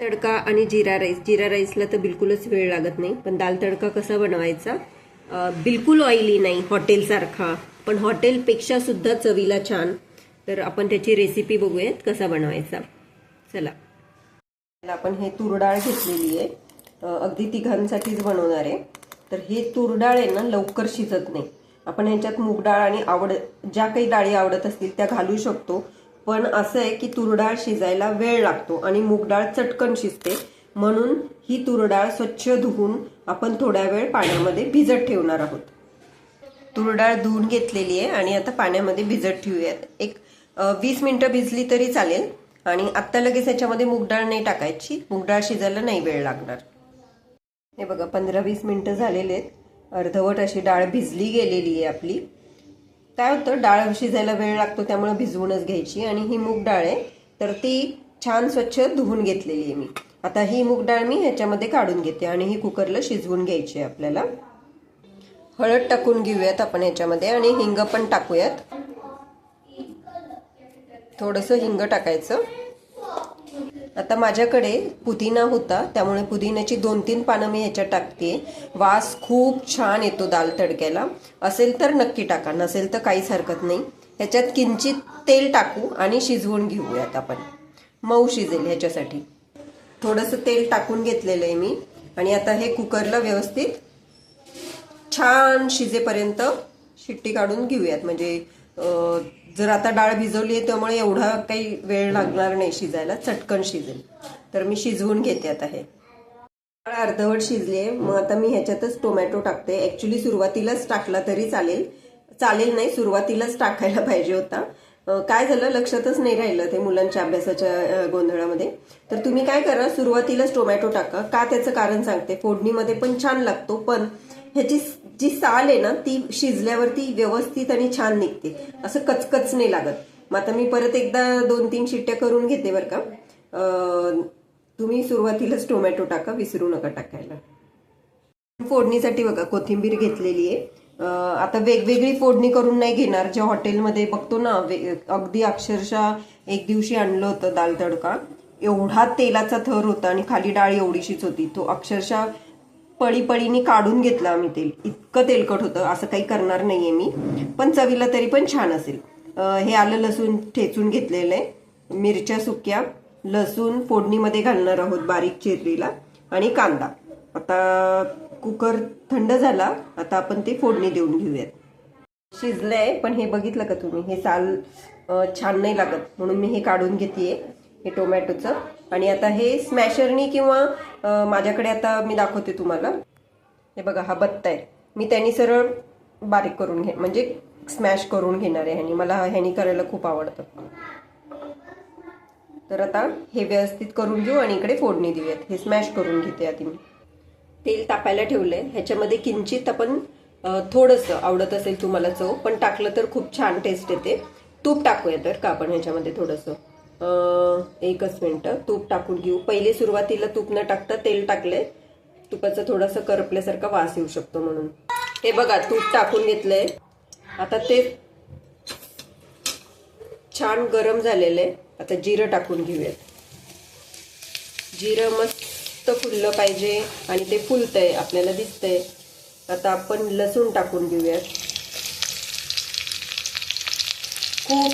तडका आणि जिरा राईस. जिरा राईसला तर बिलकुलच वेळ लागत नाही पण दाल तडका कसा बनवायचा? बिलकुल ऑइली नाही हॉटेलसारखा पण हॉटेलपेक्षा सुद्धा चवीला छान. तर आपण त्याची रेसिपी बघूयात कसा बनवायचा. चला. आपण हे तूर डाळ घेतलेली आहे. अगदी तिघांसाठीच बनवणार आहे. तर हे तूर डाळ आहे ना लवकर शिजत नाही. आपण ह्याच्यात मूग डाळ आणि आवड ज्या काही डाळी आवडत असतील त्या घालू शकतो. पण असं आहे की तूर डाळ शिजायला वेळ लागतो आणि मूग डाळ चटकन शिजते. म्हणून ही तूर डाळ स्वच्छ धुवून आपण थोड्या वेळ पाण्यामध्ये भिजत ठेवणार आहोत. तूर डाळ धुवून घेतलेली आहे आणि आता पाण्यामध्ये भिजत ठेवूयात. एक वीस मिनटं भिजली तरी चालेल आणि आत्ता लगेच याच्यामध्ये मूगडाळ नाही टाकायची. मूग डाळ शिजायला नाही वेळ लागणार. हे बघा पंधरा वीस मिनटं झालेले आहेत. अर्धवट अशी डाळ भिजली गेलेली आहे आपली. काय होतं डाळ शिजायला वेळ लागतो त्यामुळे भिजवूनच घ्यायची. आणि ही मूग डाळ आहे तर ती छान स्वच्छ धुवून घेतलेली आहे मी. आता ही मूग डाळ मी ह्याच्यामध्ये काढून घेते आणि ही कुकरला शिजवून घ्यायची आहे आपल्याला. हळद टाकून घेऊयात आपण ह्याच्यामध्ये आणि हिंग पण टाकूयात. थोडंसं हिंग टाकायचं. आता माझ्याकडे पुदिना होता त्यामुळे पुदिन्याची दोन तीन पानं मी ह्याच्यात टाकते. वास खूप छान येतो दाल तडक्याला. असेल तर नक्की टाका नसेल तर काहीच हरकत नाही. ह्याच्यात किंचित तेल टाकू आणि शिजवून घेऊयात आपण. मऊ शिजेल ह्याच्यासाठी. थोडंसं तेल टाकून घेतलेलं आहे मी. आणि आता हे कुकरला व्यवस्थित छान शिजेपर्यंत शिट्टी काढून घेऊयात. म्हणजे जर आता डाळ भिजवली आहे त्यामुळे एवढा काही वेळ लागणार नाही शिजायला चटकन शिजेल. तर मी शिजवून घेते आता हे. डाळ अर्धवट शिजली आहे. मग आता मी ह्याच्यातच टोमॅटो टाकते. ऍक्च्युली सुरुवातीलाच टाकला तरी चालेल. चालेल नाही सुरुवातीलाच टाकायला पाहिजे होता. काय झालं लक्षातच नाही राहिलं ते मुलांच्या अभ्यासाच्या गोंधळामध्ये. तर तुम्ही काय करा सुरुवातीलाच टोमॅटो टाका. का त्याचं कारण सांगते? फोडणीमध्ये पण छान लागतो पण ह्याची जी साल आहे ना ती शिजल्यावरती व्यवस्थित आणि छान निघते. असं कचकच नाही लागत. मग आता मी परत एकदा दोन तीन शिट्ट्या करून घेते बरं का. तुम्ही सुरुवातीलाच टोमॅटो टाका विसरू नका टाकायला. फोडणीसाठी बघा कोथिंबीर घेतलेली आहे. आता वेगवेगळी फोडणी करून नाही घेणार. ज्या हॉटेलमध्ये बघतो ना अगदी अक्षरशः एक दिवशी आणलं होतं दाल तडका. एवढा तेलाचा थर होता आणि खाली डाळ एवढीशीच होती. तो अक्षरशः पळी पळीने काढून घेतलं आम्ही तेल. इतकं तेलकट होतं असं काही करणार नाहीये मी. पण चवीला तरी पण छान असेल. हे आलं लसूण ठेचून घेतलेलं आहे. मिरच्या सुक्या लसूण फोडणीमध्ये घालणार आहोत बारीक चिरलीला. आणि कांदा. आता कुकर थंड झाला आता आपण ते फोडणी देऊन घेऊयात. शिजलंय पण हे बघितलं का तुम्ही? हे साल छान नाही लागत. म्हणून मी हे काढून घेते हे टोमॅटोचं आणि आता हे स्मॅशरनी किंवा माझ्याकडे आता मी दाखवते तुम्हाला. हे बघा हा बत्ता आहे. मी त्यांनी सरळ बारीक करून घे म्हणजे स्मॅश करून घेणार आहे ह्यानी. मला ह्यानी करायला खूप आवडतं. तर आता हे व्यवस्थित करून घेऊ आणि इकडे फोडणी देऊयात. हे स्मॅश करून घेते आधी मी. तेल तापायला ठेवलंय. ह्याच्यामध्ये किंचित आपण थोडंसं आवडत असेल तुम्हाला चव पण टाकलं तर खूप छान टेस्ट येते. तूप टाकूया तर का आपण ह्याच्यामध्ये थोडंसं? एकच मिनटं. तूप टाकून घेऊ. पहिले सुरुवातीला तूप न टाकता तेल टाकले. तुपाचा थोडासा करपल्यासारखा वास येऊ शकतो म्हणून. हे बघा तूप टाकून घेतलंय. आता ते छान गरम झालेलं. आहे आता जिरं टाकून घेऊयात. जिरं मस्त फुललं पाहिजे आणि ते फुलतंय आपल्याला दिसतंय. आता आपण लसूण टाकून घेऊयात. खूप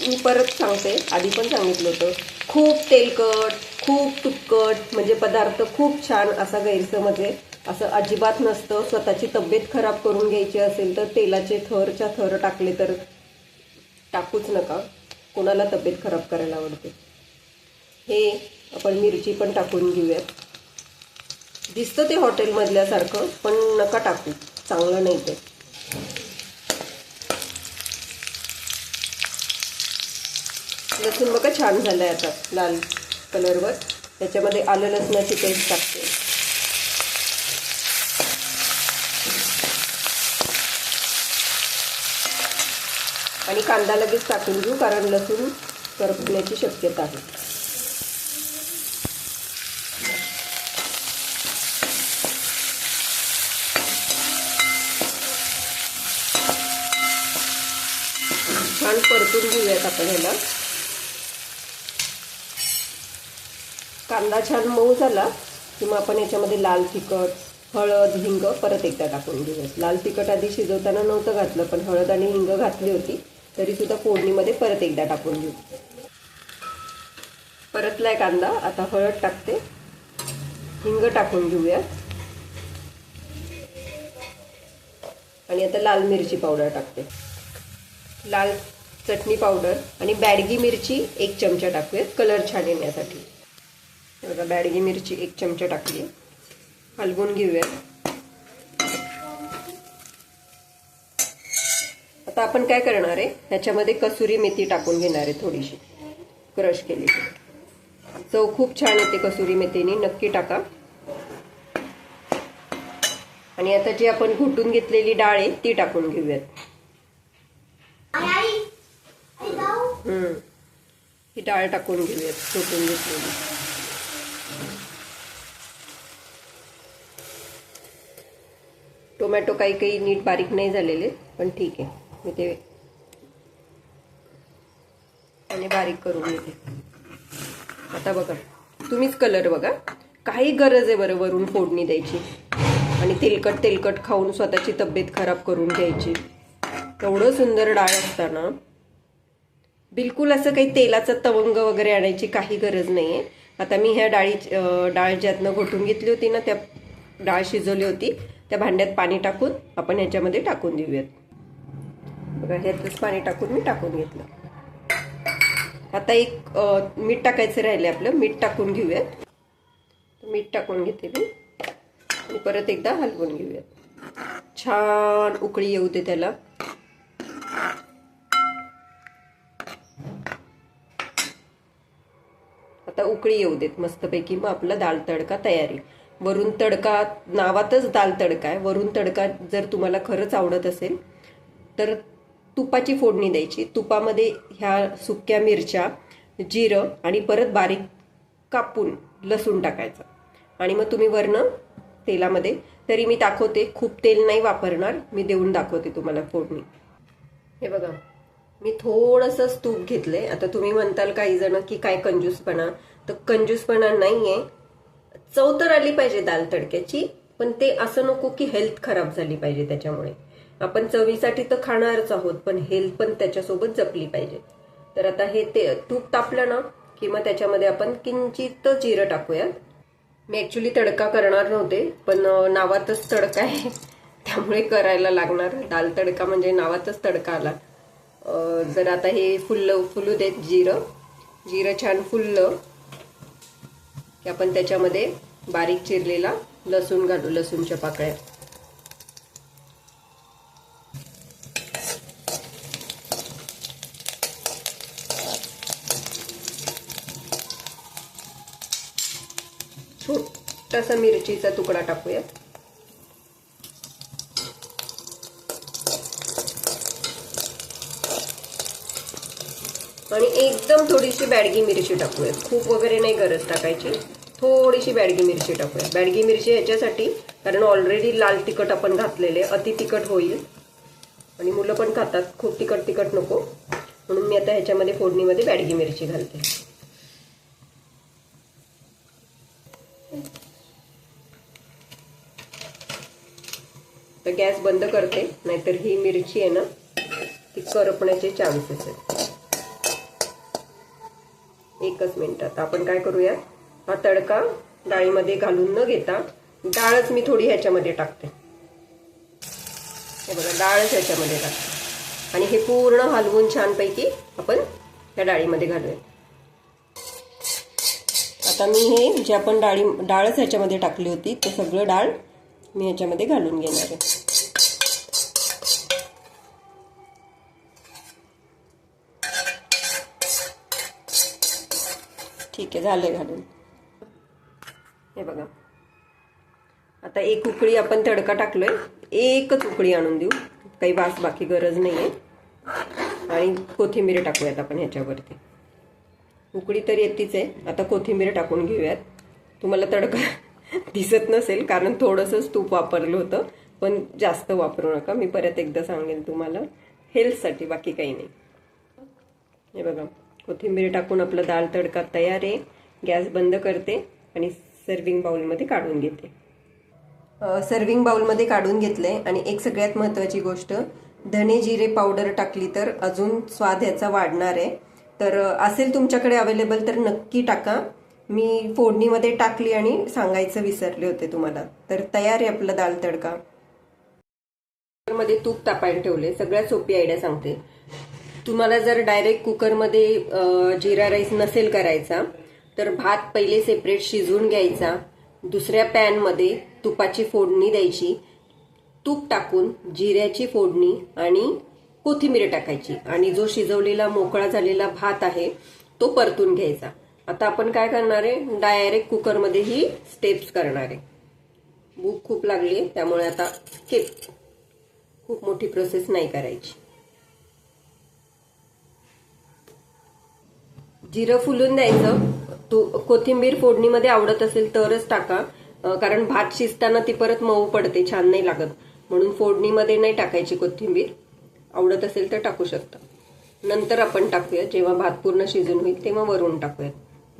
मी परत सांगते. आधी पण सांगितलं होतं. खूप तेलकट खूप तुपकट म्हणजे पदार्थ खूप छान असा गैरसमज आहे. असं अजिबात नसतं. स्वतःची तब्येत खराब करून घ्यायची असेल तर तेलाचे थरच्या थर टाकले तर टाकूच नका. कोणाला तब्येत खराब करायला आवडते. हे आपण मिरची पण टाकून घेऊयात. दिसतं ते हॉटेलमधल्यासारखं पण नका टाकू. चांगलं नाही ते. लसूण बघा छान झालं आहे आता लाल कलरवर त्याच्यामध्ये आलं लसणाची पेस्ट टाकते. आणि कांदा लगेच टाकून घेऊ कारण लसूण करपण्याची शक्यता आहे. छान परतून घेऊयात आपण ह्याला. कांदा छान मऊ झाला की मग आपण याच्यामध्ये लाल तिखट हळद हिंग परत एकदा टाकून घेऊयात. लाल तिखट आधी शिजवताना नव्हतं घातलं पण हळद आणि हिंग घातली होती तरी सुद्धा फोडणीमध्ये परत एकदा टाकून घेऊ. परतलाय कांदा आता हळद टाकते. हिंग टाकून घेऊया आणि आता लाल मिरची पावडर टाकते. लाल चटणी पावडर आणि बॅडगी मिरची एक चमचा टाकूयात कलर छान येण्यासाठी. बघा बॅडगी मिरची एक चमचा टाकली. हलवून घेऊयात. आता आपण काय करणार आहे? ह्याच्यामध्ये कसुरी मेथी टाकून घेणार आहे थोडीशी. क्रश केली. चव खूप छान येते कसुरी मेथीने. नक्की टाका. आणि आता जी आपण घुटून घेतलेली डाळ आहे ती टाकून घेऊयात. हम्म. ही डाळ टाकून घेऊयात घुटून घेतलेली. टोमॅटो काही काही नीट बारीक नाही झालेले पण ठीक आहे. मी ते आणि बारीक करून घेते. आता बघा तुम्हीच कलर बघा. काही गरज आहे बरं वरून फोडणी द्यायची. आणि तेलकट तेलकट खाऊन स्वतःची तब्येत खराब करून घ्यायची. एवढं सुंदर डाळ असताना बिलकुल असं काही तेलाचा तवंग वगैरे आणायची काही गरज नाही आहे आता मी ह्या डाळी डाळ ज्यातनं घोटून घेतली होती ना त्या डाळ शिजवली होती. त्या भांड्यात पाणी टाकून आपण ह्याच्यामध्ये टाकून देऊयात. बघा ह्यातच पाणी टाकून मी टाकून घेतलं. आता एक मीठ टाकायचं राहिले आपलं मीठ टाकून घेऊयात. मीठ टाकून घेते मी. आणि परत एकदा हलवून घेऊयात. छान उकळी येऊ दे त्याला. आता उकळी येऊ देत मस्तपैकी. मग आपला दाल तडका तयारी वरून तडका नावातच दाल तडका आहे. वरून तडका जर तुम्हाला खरंच आवडत असेल तर तुपाची फोडणी द्यायची. तुपामध्ये ह्या सुक्या मिरच्या जिरं आणि परत बारीक कापून लसूण टाकायचं. आणि मग तुम्ही वरनं तेलामध्ये तरी मी दाखवते खूप तेल नाही वापरणार मी देऊन दाखवते तुम्हाला फोडणी. हे बघा मी थोडंसंच तूप घेतलंय. आता तुम्ही म्हणताल काही जण की काय कंजूसपणा. तर कंजूसपणा नाही आहे चव तर आली पाहिजे दाल तडक्याची पण ते असं नको की हेल्थ खराब झाली पाहिजे त्याच्यामुळे. आपण चवीसाठी तर खाणारच आहोत पण हेल्थ पण त्याच्यासोबत जपली पाहिजे. तर आता हे ते तूप तापलं ना की मग त्याच्यामध्ये आपण किंचित जिरं टाकूयात. मी ॲक्च्युली तडका करणार नव्हते पण नावातच तडका आहे. त्यामुळे करायला लागणार. दाल तडका म्हणजे नावातच तडका आला. जर आता हे फुल्ल फुलू देत जिरं. जिरं छान फुललं. की आपण त्याच्यामध्ये बारीक चिरलेला लसूण घालू लसूणच्या पाकळ्या. छोटासा मिरचीचा तुकडा टाकूयात. आणि एकदम थोडीशी बॅडगी मिरची टाकूयात खूप वगैरे नाही गरज टाकायची. थोडीशी बॅडगी मिरची टाकूया. बॅडगी मिरची ह्याच्यासाठी कारण ऑलरेडी लाल तिखट आपण घातलेले अति तिखट होईल. आणि मुलं पण खातात. खूप तिखट तिखट नको. म्हणून मी आता ह्याच्यामध्ये फोडणीमध्ये बॅडगी मिरची घालते. तर गॅस बंद करते. नाहीतर ही मिरची आहे ना ती करपण्याचे चान्सेस आहेत. एकच मिनिटात आपण काय करूयात? हा तडका डाळीमध्ये घालून न घेता डाळच मी थोडी ह्याच्यामध्ये टाकते. हे बघा डाळच ह्याच्यामध्ये टाकते. आणि हे पूर्ण हलवून छानपैकी आपण ह्या डाळीमध्ये घालूया आता मी हे जे आपण डाळी डाळच ह्याच्यामध्ये टाकली होती ते सगळं डाळ मी ह्याच्यामध्ये घालून घेणार आहे. ठीक आहे झालंय घालून. हे बघा. आता एक उकळी आपण तडका टाकलोय. एकच उकळी आणून देऊ. काही वास बाकी गरज नाही आहे आणि कोथिंबीर टाकूयात आपण ह्याच्यावरती. उकळी तर येतीच आहे. आता कोथिंबीर टाकून घेऊयात. तुम्हाला तडका दिसत नसेल कारण थोडंसंच तूप वापरलं होतं. पण जास्त वापरू नका. मी परत एकदा सांगेन तुम्हाला. हेल्थसाठी बाकी काही नाही. हे बघा. कोथिंबीर टाकून आपलं दाल तडका तयार आहे. गॅस बंद करते आणि सर्विंग बाउलमध्ये काढून घेते. सर्विंग बाउलमध्ये काढून घेतले आणि एक सगळ्यात महत्त्वाची गोष्ट धने जिरे पावडर टाकली तर अजून स्वाद याचा वाढणार आहे. तर असेल तुमच्याकडे अवेलेबल तर नक्की टाका. मी फोडणीमध्ये टाकली आणि सांगायचं विसरले होते तुम्हाला. तर तयार आहे आपला दाल तडका. मध्ये तूप तापायला ठेवले सगळ्यात सोपी आयडिया सांगते. तुम्हाला जर डायरेक्ट कुकरमध्ये जिरा राईस नसेल करायचा तर भात पहिले सेपरेट शिजवून घ्यायचा. दुसऱ्या पॅनमध्ये तुपाची फोडणी द्यायची. तूप टाकून जिऱ्याची फोडणी आणि कोथिंबीर टाकायची. आणि जो शिजवलेला मोकळा झालेला भात आहे तो परतून घ्यायचा. आता आपण काय करणार आहे? डायरेक्ट कुकरमध्ये ही स्टेप्स करणार आहे. भूक खूप लागली आहे त्यामुळे आता स्किप खूप मोठी प्रोसेस नाही करायची. जिरं फुलून द्यायचं. तू कोथिंबीर फोडणीमध्ये आवडत असेल तरच टाका. कारण भात शिजताना ती परत मऊ पडते छान नाही लागत. म्हणून फोडणीमध्ये नाही टाकायची कोथिंबीर. आवडत असेल तर टाकू शकता. नंतर आपण टाकूया जेव्हा भात पूर्ण शिजून होईल तेव्हा वरून टाकूयात.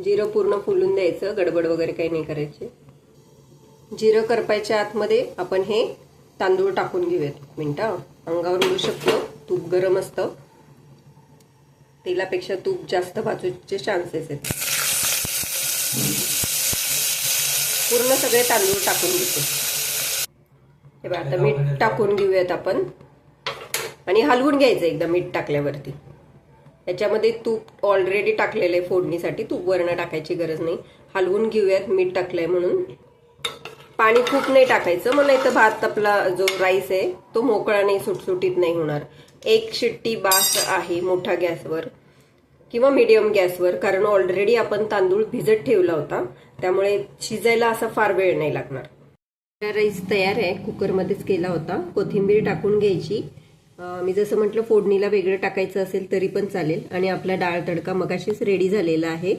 जिरं पूर्ण फुलून द्यायचं. गडबड वगैरे काही नाही करायचे. जिरं करपायच्या आतमध्ये आपण हे तांदूळ टाकून घेऊयात. मिनटं अंगावर उडू शकतो. तूप गरम असतं. तेलापेक्षा तूप जास्त भाजूचे चान्सेस आहेत. पूर्ण सगळे तांदूळ टाकून घेतो. हे बघा आता मीठ टाकून घेऊयात आपण. आणि हलवून घ्यायचं एकदा मीठ टाकल्यावरती. याच्यामध्ये तूप ऑलरेडी टाकलेलं आहे फोडणीसाठी. तूप वरण टाकायची गरज नाही. हलवून घेऊयात मीठ टाकलंय म्हणून. पाणी खूप नाही टाकायचं. मग नाही तर भात आपला जो राईस आहे तो मोकळा नाही सुटसुटीत नाही होणार. एक शिट्टी बास आहे मोठ्या गॅसवर किंवा मीडियम गॅसवर कारण ऑलरेडी आपण तांदूळ भिजत ठेवला होता. त्यामुळे शिजायला असा फार वेळ नाही लागणार. राईस तयार आहे. कुकरमध्येच केला होता. कोथिंबीर टाकून घ्यायची. मी जसं म्हटलं फोडणीला वेगळं टाकायचं असेल तरी पण चालेल. आणि आपला डाळ तडका मगाशीच रेडी झालेला आहे.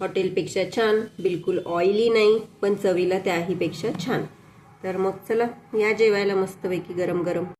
हॉटेलपेक्षा छान. बिलकुल ऑइली नाही पण चवीला त्याहीपेक्षा छान. तर मग चला या जेवायला मस्तपैकी गरम गरम